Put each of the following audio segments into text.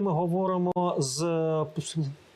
Ми говоримо з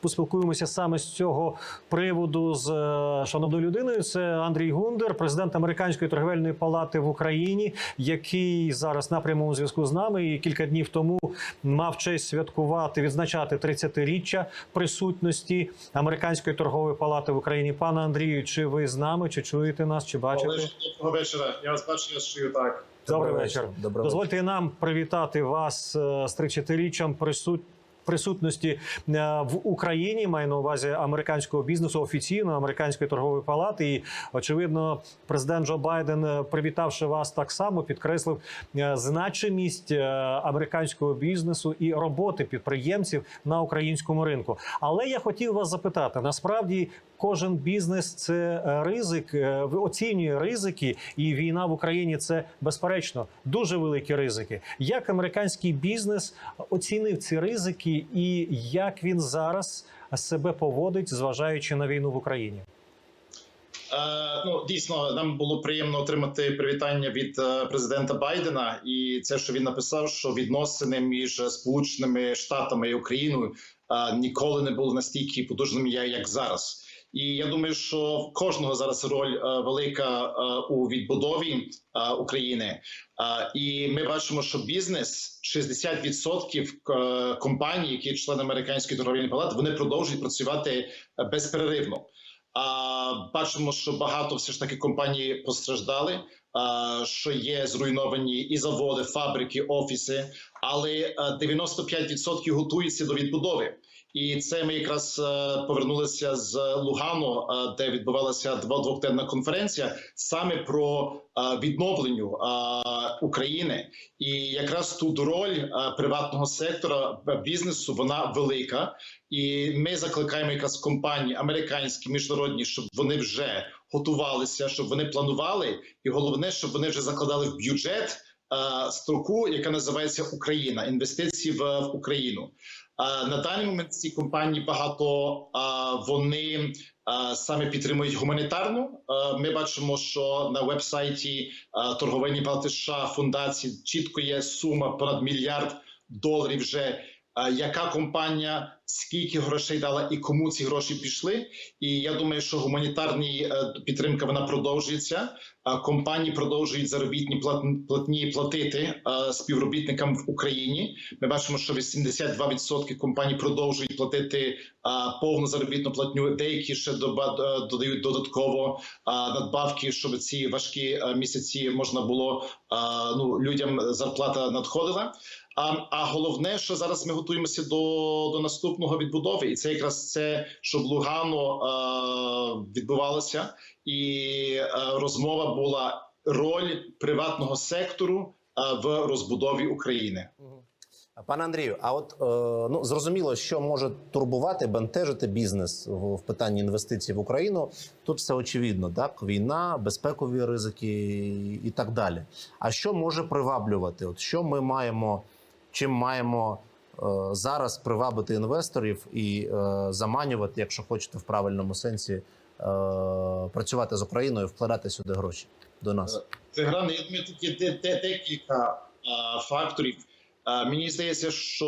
поспілкуємося саме з цього приводу з е, шановною людиною. Це Андрій Гундер, президент Американської торговельної палати в Україні, який зараз на прямому зв'язку з нами і кілька днів тому мав честь святкувати, відзначати 30-річчя присутності Американської торгової палати в Україні. Пане Андрію, чи ви з нами? Чи чуєте нас? Чи бачите? Доброго вечора. Я вас бачу, я чую так. Добрий вечір. Добрий Дозвольте нам привітати вас е, з 30-річчям присут... присутності е, в Україні. Маю на увазі американського бізнесу, офіційно американської торгової палати. І очевидно, президент Джо Байден, е, привітавши вас так само, підкреслив значимість американського бізнесу і роботи підприємців на українському ринку. Але я хотів вас запитати: насправді кожен бізнес це е, ризик. е, оцінює ризики, і війна в Україні це безперечно дуже великі ризики. Як американський бізнес оцінив ці ризики, і як він зараз себе поводить, зважаючи на війну в Україні? Е, ну дійсно нам було приємно отримати привітання від президента Байдена, і це, що він написав, що відносини між Сполученими Штатами і Україною ніколи не були настільки потужними, як зараз. І я думаю, що в кожного зараз роль е, велика е, у відбудові е, України. І ми бачимо, що бізнес 60% компаній, які члени американської торговельної палати, вони продовжують працювати безперервно. А бачимо, що багато все ж таки компаній постраждали. Що є зруйновані і заводи, фабрики, офіси, але е, 95% готуються до відбудови. І це ми якраз е, повернулися з Лугану, е, де відбувалася дво- дводенна конференція саме про е, відновленню е, України. І якраз тут роль приватного сектора бізнесу вона велика. І ми закликаємо якраз компанії американські, міжнародні, щоб вони вже готувалися, щоб вони планували, і головне, щоб вони вже закладали в бюджет строку, яка називається Україна інвестиції в Україну. На даний момент ці компанії багато вони саме підтримують гуманітарну. Ми бачимо, що на вебсайті торговельні палати США фундації чітко є сума понад мільярд доларів вже. Яка компанія скільки грошей дала і кому ці гроші пішли? І я думаю, що гуманітарні е, підтримка вона продовжується. Компанії продовжують заробітні платні платити е, співробітникам в Україні. Ми бачимо, що 82% компаній продовжують платити е, повну заробітну платню. Деякі ще додають додатково надбавки, щоб ці важкі місяці можна було ну людям зарплата надходила. А головне, що зараз ми готуємося до, до наступного відбудови, і це якраз це, щоб Лугано е, відбувалося, і е, розмова була роль приватного сектору е, в розбудові України. Пане Андрію, а от е, ну зрозуміло, що може турбувати, бентежити бізнес в, питанні інвестицій в Україну. Тут все очевидно, так війна, безпекові ризики і так далі. А що може приваблювати? От що ми маємо, чим маємо зараз привабити інвесторів і е, заманювати, якщо хочете, в правильному сенсі е, працювати з Україною, вкладати сюди гроші до нас? Це тут є де, де, декілька факторів. Мені здається, що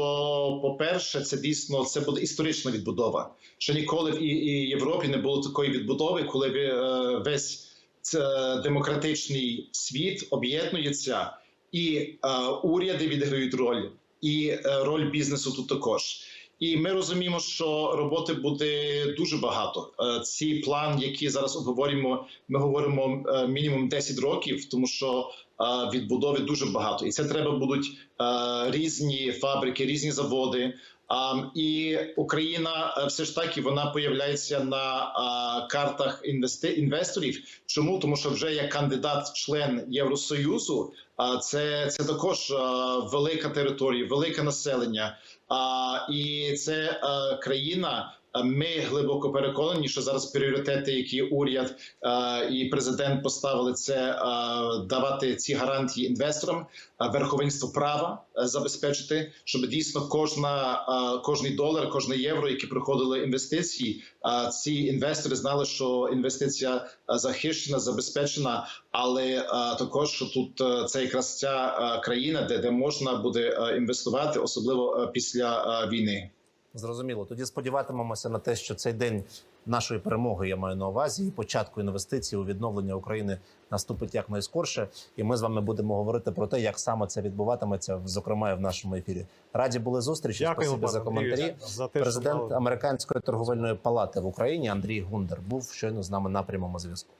по-перше, це дійсно це буде історична відбудова. Що ніколи в Європі не було такої відбудови, коли е, весь демократичний світ об'єднується, і е, уряди відіграють роль, і е, роль бізнесу тут також. І ми розуміємо, що роботи буде дуже багато. Е, Ці план, які зараз обговорюємо, ми говоримо е, мінімум 10 років, тому що відбудови дуже багато, і це треба будуть різні фабрики, різні заводи. І Україна е, все ж таки вона появляється на картах інвесторів. Чому тому, що вже як кандидат, член Євросоюзу, це, це також велика територія, велике населення. І це країна, Ми глибоко переконані, що зараз пріоритети, які уряд і президент поставили, це давати ці гарантії інвесторам, верховенство права е, забезпечити, щоб дійсно кожна кожний долар, кожне євро, які приходили інвестиції, ці інвестори знали, що інвестиція захищена, забезпечена, але також що тут е, це якраз ця е, країна, де, де можна буде інвестувати, особливо після війни. Зрозуміло. Тоді сподіватимемося на те, що цей день нашої перемоги я маю на увазі і початку інвестицій у відновлення України наступить якнайскорше. І ми з вами будемо говорити про те, як саме це відбуватиметься, зокрема і в нашому ефірі. Раді були зустрічі. Дякуємо, Спасибі за коментарі. за те, Президент брали. Американської торговельної палати в Україні Андрій Гундер був щойно з нами на прямому зв'язку.